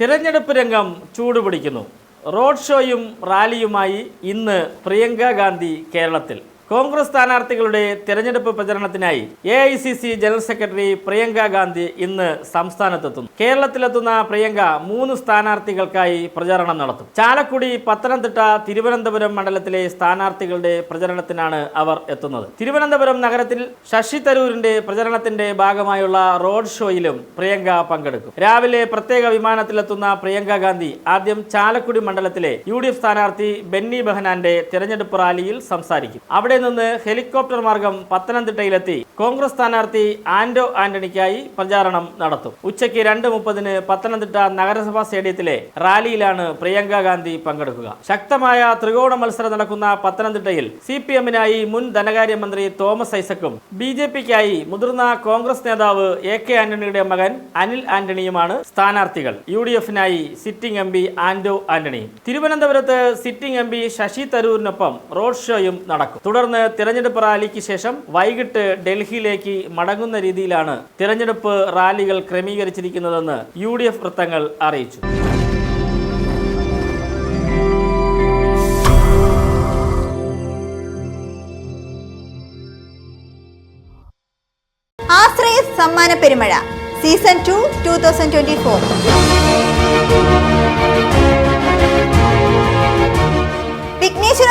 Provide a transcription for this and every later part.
തിരഞ്ഞെടുപ്പ് രംഗം ചൂടുപിടിക്കുന്നു. റോഡ് ഷോയും റാലിയുമായി ഇന്ന് പ്രിയങ്ക ഗാന്ധി കേരളത്തിൽ. കോൺഗ്രസ് സ്ഥാനാർത്ഥികളുടെ തെരഞ്ഞെടുപ്പ് പ്രചരണത്തിനായി A I C C general secretary Priyanka Gandhi ഇന്ന് സംസ്ഥാനത്തെത്തുന്നു. കേരളത്തിലെത്തുന്ന പ്രിയങ്ക മൂന്ന് സ്ഥാനാർത്ഥികൾക്കായി പ്രചാരണം നടത്തും. ചാലക്കുടി പത്തനംതിട്ട തിരുവനന്തപുരം മണ്ഡലത്തിലെ സ്ഥാനാർത്ഥികളുടെ പ്രചരണത്തിനാണ് അവർ എത്തുന്നത്. തിരുവനന്തപുരം നഗരത്തിൽ ശശി തരൂരിന്റെ പ്രചരണത്തിന്റെ ഭാഗമായുള്ള റോഡ് ഷോയിലും പ്രിയങ്ക പങ്കെടുക്കും. രാവിലെ പ്രത്യേക വിമാനത്തിലെത്തുന്ന പ്രിയങ്ക ഗാന്ധി ആദ്യം ചാലക്കുടി മണ്ഡലത്തിലെ യു സ്ഥാനാർത്ഥി ബെന്നി ബെഹനാന്റെ തെരഞ്ഞെടുപ്പ് റാലിയിൽ സംസാരിക്കും. അവിടെ നിന്ന് ഹെലികോപ്റ്റർ മാർഗം പത്തനംതിട്ടയിലെത്തി. കോൺഗ്രസ് സ്ഥാനാർത്ഥി ആന്റോ ആന്റണിക്കായി പ്രചാരണം നടത്തും. ഉച്ചയ്ക്ക് രണ്ട് മുപ്പതിന് പത്തനംതിട്ട നഗരസഭാ സ്റ്റേഡിയത്തിലെ റാലിയിലാണ് പ്രിയങ്ക ഗാന്ധി പങ്കെടുക്കുക. ശക്തമായ ത്രികോണ മത്സരം നടക്കുന്ന പത്തനംതിട്ടയിൽ സി പി എമ്മിനായി മുൻ ധനകാര്യമന്ത്രി തോമസ് ഐസക്കും ബി ജെ പിക്കായി മുതിർന്ന കോൺഗ്രസ് നേതാവ് എ കെ ആന്റണിയുടെ മകൻ അനിൽ ആന്റണിയുമാണ് സ്ഥാനാർത്ഥികൾ. U D എഫിനായി sitting M P Anto Antony. തിരുവനന്തപുരത്ത് സിറ്റിംഗ് എം പി ശശി തരൂരിനൊപ്പം റോഡ് ഷോയും നടക്കും. തുടർന്ന് തിരഞ്ഞെടുപ്പ് റാലിക്ക് ശേഷം വൈകിട്ട് ഡൽഹിയിലേക്ക് മടങ്ങുന്ന രീതിയിലാണ് തിരഞ്ഞെടുപ്പ് റാലികൾ ക്രമീകരിച്ചിരിക്കുന്നതെന്ന് യു ഡി എഫ് വൃത്തങ്ങൾ അറിയിച്ചു. സമ്മാന പെരുമഴ season two two thousand twenty four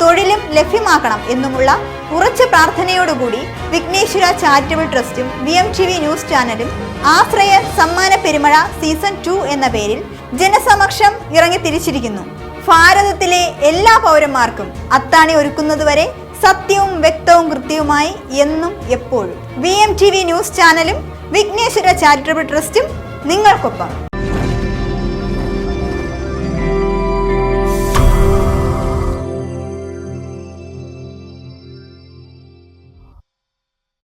തൊഴിലും ലഭ്യമാക്കണം എന്നുമുള്ള ഉറച്ച പ്രാർത്ഥനയോടുകൂടി Vighneshwara charitable ട്രസ്റ്റും V M T V news ചാനലും ആശ്രയ സമ്മാന പെരുമഴ സീസൺ ടു എന്ന പേരിൽ ജനസമക്ഷം ഇറങ്ങി തിരിച്ചിരിക്കുന്നു. ഭാരതത്തിലെ എല്ലാ പൗരന്മാർക്കും അത്താണി ഒരുക്കുന്നതുവരെ സത്യവും വ്യക്തവും കൃത്യവുമായി എന്നും എപ്പോഴും. V M T V news ചാനലും വിഘ്നേശ്വര ചാരിറ്റബിൾ ട്രസ്റ്റും നിങ്ങൾക്കൊപ്പം.